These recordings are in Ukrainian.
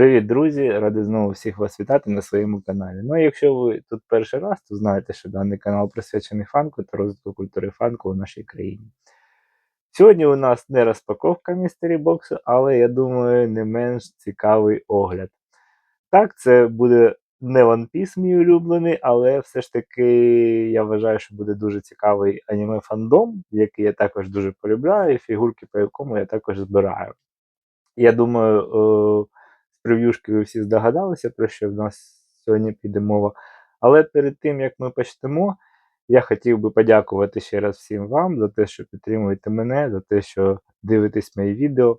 Привіт, друзі! Радий знову всіх вас вітати на своєму каналі. Ну а якщо ви тут перший раз, то знаєте, що даний канал присвячений фанку та розвитку культури фанку у нашій країні. Сьогодні у нас не розпаковка містері боксу, але я думаю, не менш цікавий огляд. Так, це буде не One Piece мій улюблений, але все ж таки я вважаю, що буде дуже цікавий аніме фандом, який я також дуже полюбляю, і фігурки, по якому я також збираю. Я думаю, е, прев'юшки ви всі здогадалися, про що в нас сьогодні піде мова. Але перед тим як ми почнемо, я хотів би подякувати ще раз всім вам за те, що підтримуєте мене, за те, що дивитесь мої відео,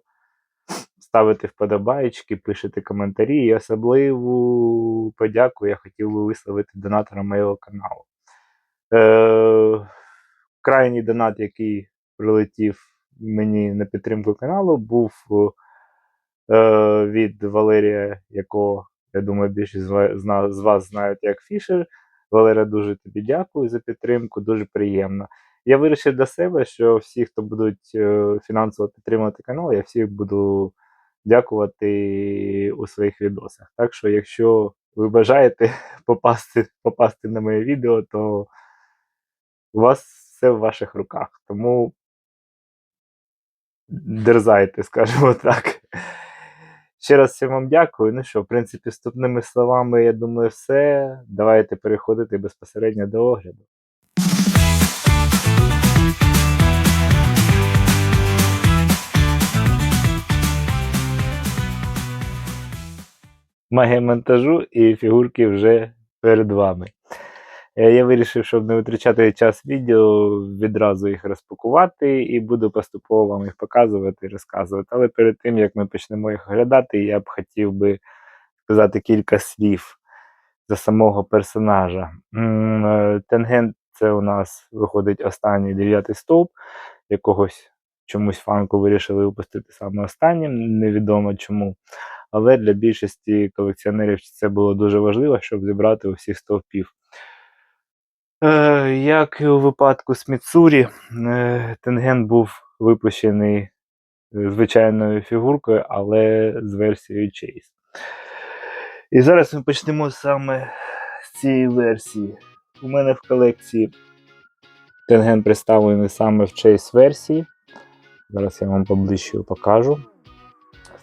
ставите вподобаєчки, пишете коментарі. І особливу подяку я хотів би висловити донаторам моєго каналу. Е, крайній донат, який прилетів мені на підтримку каналу, був від Валерія, якого, я думаю, більшість з вас знають як Фішер. Валера, дуже тобі дякую за підтримку, дуже приємно. Я вирішив для себе, що всі, хто будуть е, фінансово підтримувати канал, я всіх буду дякувати у своїх відосах. Так що, якщо ви бажаєте попасти, попасти на моє відео, то у вас все в ваших руках. Тому дерзайте, скажімо так. Ще раз всім вам дякую. Ну що, в принципі, вступними словами, я думаю, все. Давайте переходити безпосередньо до огляду. Магія монтажу і фігурки вже перед вами. Е, Я вирішив, щоб не витрачати час відео, відразу їх розпакувати і буду поступово вам їх показувати і розказувати. Але перед тим, як ми почнемо їх оглядати, я б хотів би сказати кілька слів за самого персонажа. Е, це у нас виходить останній дев'ятий стовп, якогось чомусь фанку вирішили випустити саме останнім, невідомо чому. Але для більшості колекціонерів це було дуже важливо, щоб зібрати усіх стовпів. Е, Як і у випадку з Міцурі, е, Тенген був випущений е, звичайною фігуркою, але з версією Chase. І зараз ми почнемо саме з цієї версії. У мене в колекції Тенген представлений саме в Chase версії. Зараз я вам поближче покажу.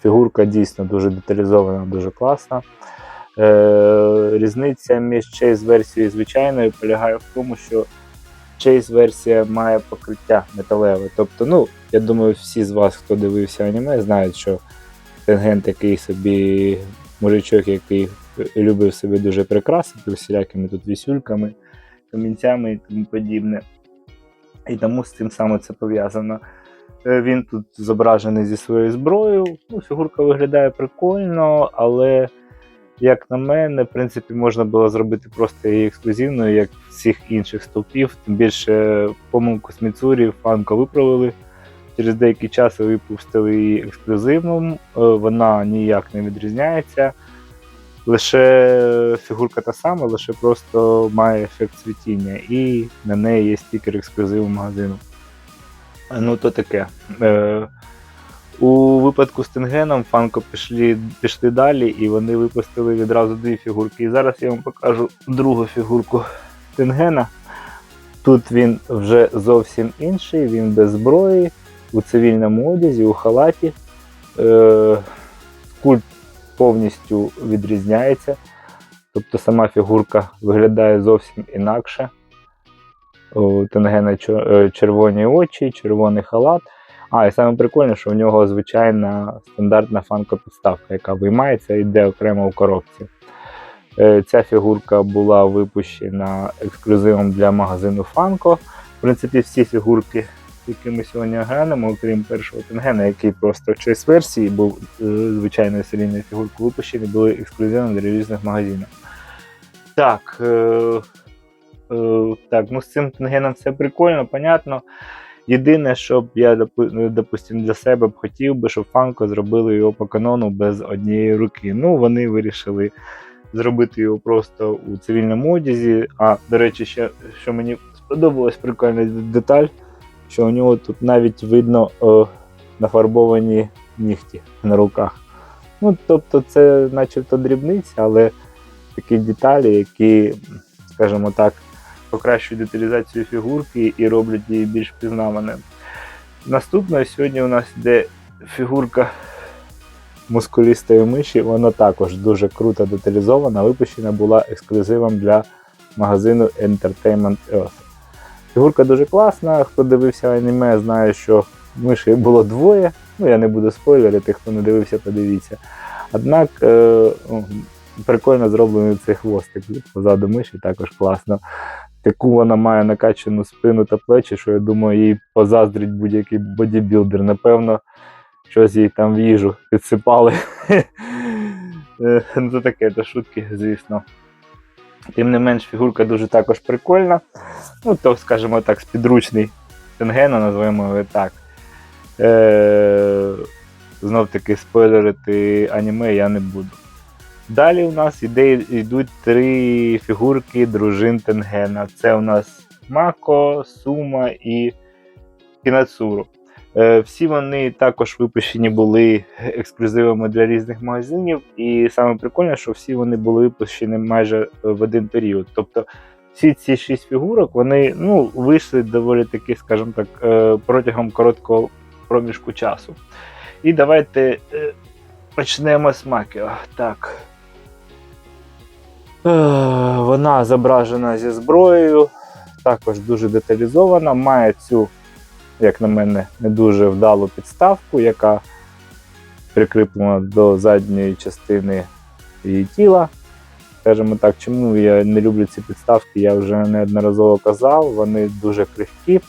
Фігурка дійсно дуже деталізована, дуже класна. Е, різниця між Chase версією звичайною полягає в тому, що Chase версія має покриття металеве. Тобто, ну, я думаю, всі з вас, хто дивився аніме, знають, що Тенген такий собі мужичок, який любив себе дуже прикрасити всілякими тут вісюльками, камінцями і тому подібне. І тому з цим саме це пов'язано. Е, Він тут зображений зі своєю зброєю. Ну, фігурка виглядає прикольно, але, як на мене, в принципі, можна було зробити просто її ексклюзивною, як всіх інших стовпів. Тим більше помилку з Міцурі фанко виправили. Через деякий час випустили її ексклюзивно. Е, Вона ніяк не відрізняється. Лише фігурка та сама, лише просто має ефект цвітіння, і на неї є стікер ексклюзиву магазину. Ну, то таке. У випадку з Тенгеном Фанко пішли, пішли далі, і вони випустили відразу дві фігурки. І зараз я вам покажу другу фігурку Тенгена. Тут він вже зовсім інший, він без зброї, у цивільному одязі, у халаті. Е, культ повністю відрізняється. Тобто сама фігурка виглядає зовсім інакше. У Тенгена е, червоні очі, червоний халат. А, і саме прикольне, що у нього звичайна стандартна фанко-підставка, яка виймається і йде окремо у коробці. Е, Ця фігурка була випущена ексклюзивом для магазину Funko. В принципі, всі фігурки, які ми сьогодні оглянемо, окрім першого тенгена, який просто в честь версії був е, звичайною серійною фігуркою випущені, були ексклюзивом для різних магазинів. Так, е, Е, Так, ну з цим тенгеном все прикольно, понятно. Єдине, що б я ну, допустим, для себе б хотів би, щоб Фанко зробили його по канону без однієї руки. Ну, вони вирішили зробити його просто у цивільному одязі. А, до речі, ще що мені сподобалась прикольна деталь, що у нього тут навіть видно е, нафарбовані нігті на руках. Ну, тобто, це начебто дрібниця, але такі деталі, які, скажімо так, покращують деталізацію фігурки і роблять її більш пізнаваною. Наступною сьогодні у нас йде фігурка мускулістої миші. Вона також дуже круто деталізована. Випущена була ексклюзивом для магазину Entertainment Earth. Фігурка дуже класна. Хто дивився аніме, знає, що миші було двоє. Ну, я не буду спойлерити, хто не дивився, подивіться. Однак е, прикольно зроблений цей хвостик позаду миші, також класно. Таку вона має накачану спину та плечі, що я думаю, їй позаздрить будь-який бодібілдер. Напевно, щось їй там в їжу підсипали. Е, Ну, це таке, це шутки, звісно. Тим не менш, фігурка дуже також прикольна. Ну, то, скажімо так, спідручний Тенгена, називаємо його так. Е, знов таки спойлерити аніме я не буду. Далі у нас іде, йдуть три фігурки дружин Тенгена. Це у нас Мако, Сума і Кінацуру. Е, всі вони також випущені були ексклюзивами для різних магазинів, і саме прикольне, що всі вони були випущені майже в один період. Тобто всі ці шість фігурок вони ну, вийшли доволі таки, скажімо так, е, протягом короткого проміжку часу. І давайте е, почнемо з Макіо. Так. Е, Вона зображена зі зброєю, також дуже деталізована, має цю, як на мене, не дуже вдалу підставку, яка прикріплена до задньої частини її тіла. Скажімо так, чому я не люблю ці підставки, я вже неодноразово казав, вони дуже крихкі.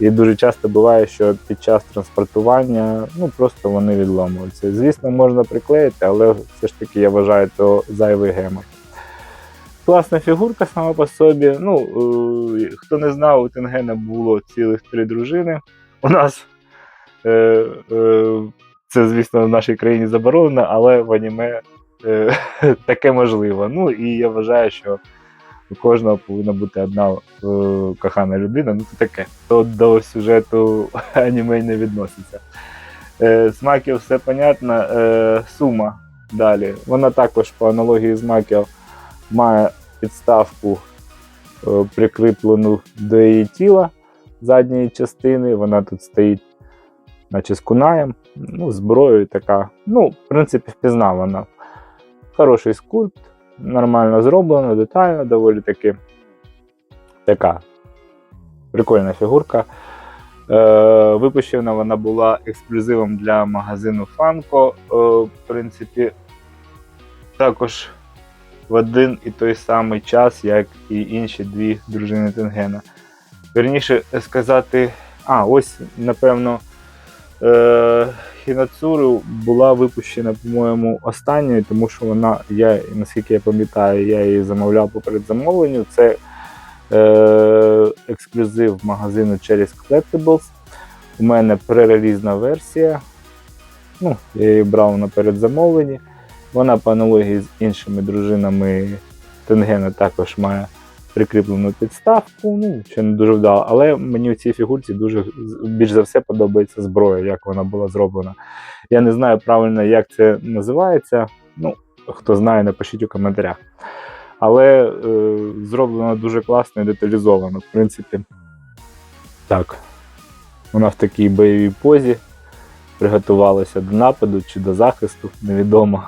І дуже часто буває, що під час транспортування ну, просто вони відламуються. Звісно, можна приклеїти, але все ж таки я вважаю, то зайвий гемор. Класна фігурка сама по собі. Ну, е, хто не знав, у Тенгена було цілих три дружини. У нас е, е, це, звісно, в нашій країні заборонено, але в аніме е, таке можливо. Ну і я вважаю, що у кожного повинна бути одна е, кохана людина. Ну, це таке. То до сюжету аніме не відноситься. Е, з все понятно. Е, сума далі. Вона також по аналогії з Макіо має підставку е, прикріплену до її тіла задньої частини. Вона тут стоїть, наче з кунаєм, ну, зброєю така. Ну, в принципі, впізнавана. Хороший скульпт, нормально зроблено, детально, доволі таки така прикольна фігурка. Е, випущена вона була ексклюзивом для магазину Funko. Е, в принципі, також в один і той самий час, як і інші дві дружини Тенгена. Вірніше сказати, а, ось, напевно, е, Хінацуру була випущена, по-моєму, останньою, тому що вона, я, наскільки я пам'ятаю, я її замовляв по передзамовленню. Це е, ексклюзив магазину Cherry's Collectibles. У мене пререлізна версія. Ну, я її брав на передзамовленні. Вона по аналогії з іншими дружинами Тенгена також має прикріплену підставку. Ну, ще не дуже вдало, але мені в цій фігурці дуже більш за все подобається зброя, як вона була зроблена. Я не знаю правильно, як це називається. Ну, хто знає, напишіть у коментарях. Але е, зроблено дуже класно і деталізовано. В принципі, так. Вона в такій бойовій позі приготувалася до нападу чи до захисту, невідомо.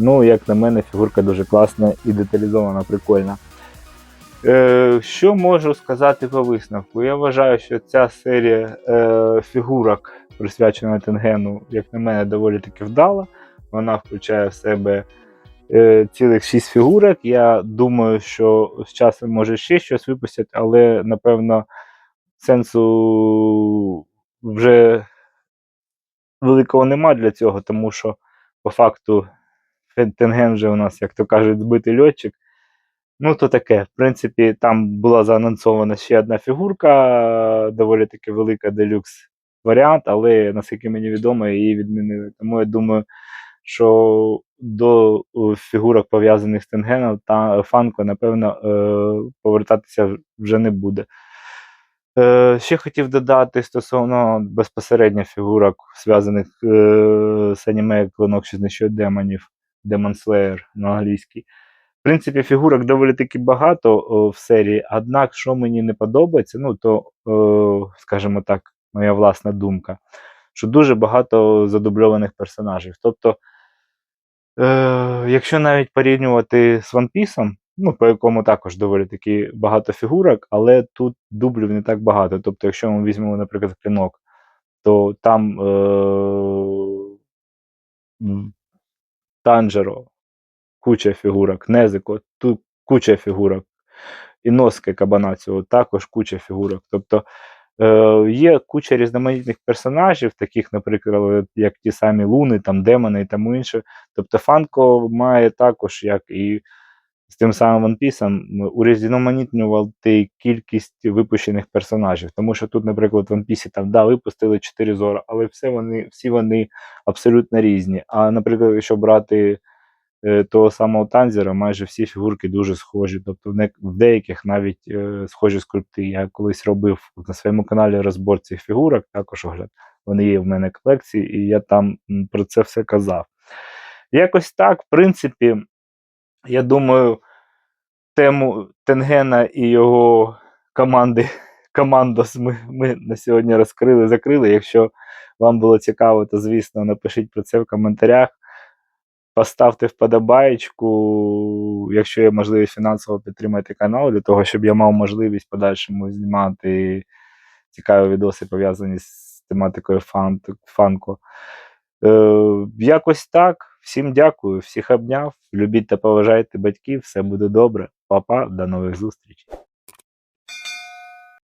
Ну, як на мене, фігурка дуже класна і деталізована, прикольна. Е, Що можу сказати по висновку? Я вважаю, що ця серія е, фігурок, присвячена Тенгену, як на мене, доволі таки вдала. Вона включає в себе е, цілих 6 фігурок. Я думаю, що з часом може ще щось випустять, але напевно сенсу вже великого нема для цього, тому що по факту Тенген вже у нас, як то кажуть, збитий льотчик. Ну, то таке. В принципі, там була заанонсована ще одна фігурка, доволі таки велика делюкс варіант, але наскільки мені відомо, її відмінили. Тому я думаю, що до фігурок, пов'язаних з Тенгеном та Фанко, напевно, повертатися вже не буде. Е, ще хотів додати стосовно безпосередньо фігурок, зв'язаних е, з аніме клинок, що знищує демонів, Demon Slayer на англійській. В принципі, фігурок доволі таки багато в серії, однак, що мені не подобається, ну то, скажімо так, моя власна думка, що дуже багато задубльованих персонажів. Тобто, е, якщо навіть порівнювати з One Piece, ну, по якому також доволі таки багато фігурок, але тут дублів не так багато. Тобто, якщо ми візьмемо, наприклад, клинок, то там е, Танжеро, куча фігурок, Незико, тут куча фігурок. Іноски кабана цього також куча фігурок. Тобто е, є куча різноманітних персонажів, таких, наприклад, як ті самі луни, там демони і тому інше. Тобто Фанко має також, як і з тим самим One Piece, урізноманітнювати кількість випущених персонажів. Тому що тут, наприклад, в One Piece там да, випустили 4 зора, але все вони, всі вони абсолютно різні. А, наприклад, якщо брати е, того самого Танзера, майже всі фігурки дуже схожі. Тобто в, деяких навіть е, схожі скульпти. Я колись робив на своєму каналі розбор цих фігурок, також огляд. Вони є в мене колекції, і я там про це все казав. Якось так, в принципі, я думаю, тему Тенгена і його команди Командос ми, ми на сьогодні розкрили, закрили. Якщо вам було цікаво, то звісно напишіть про це в коментарях. Поставте вподобаєчку, якщо є можливість фінансово підтримати канал, для того, щоб я мав можливість подальшому знімати цікаві відоси, пов'язані з тематикою фан, фанко. Е, якось так. Всім дякую, всіх обняв. Любіть та поважайте батьків, все буде добре. Па-па, до нових зустрічей.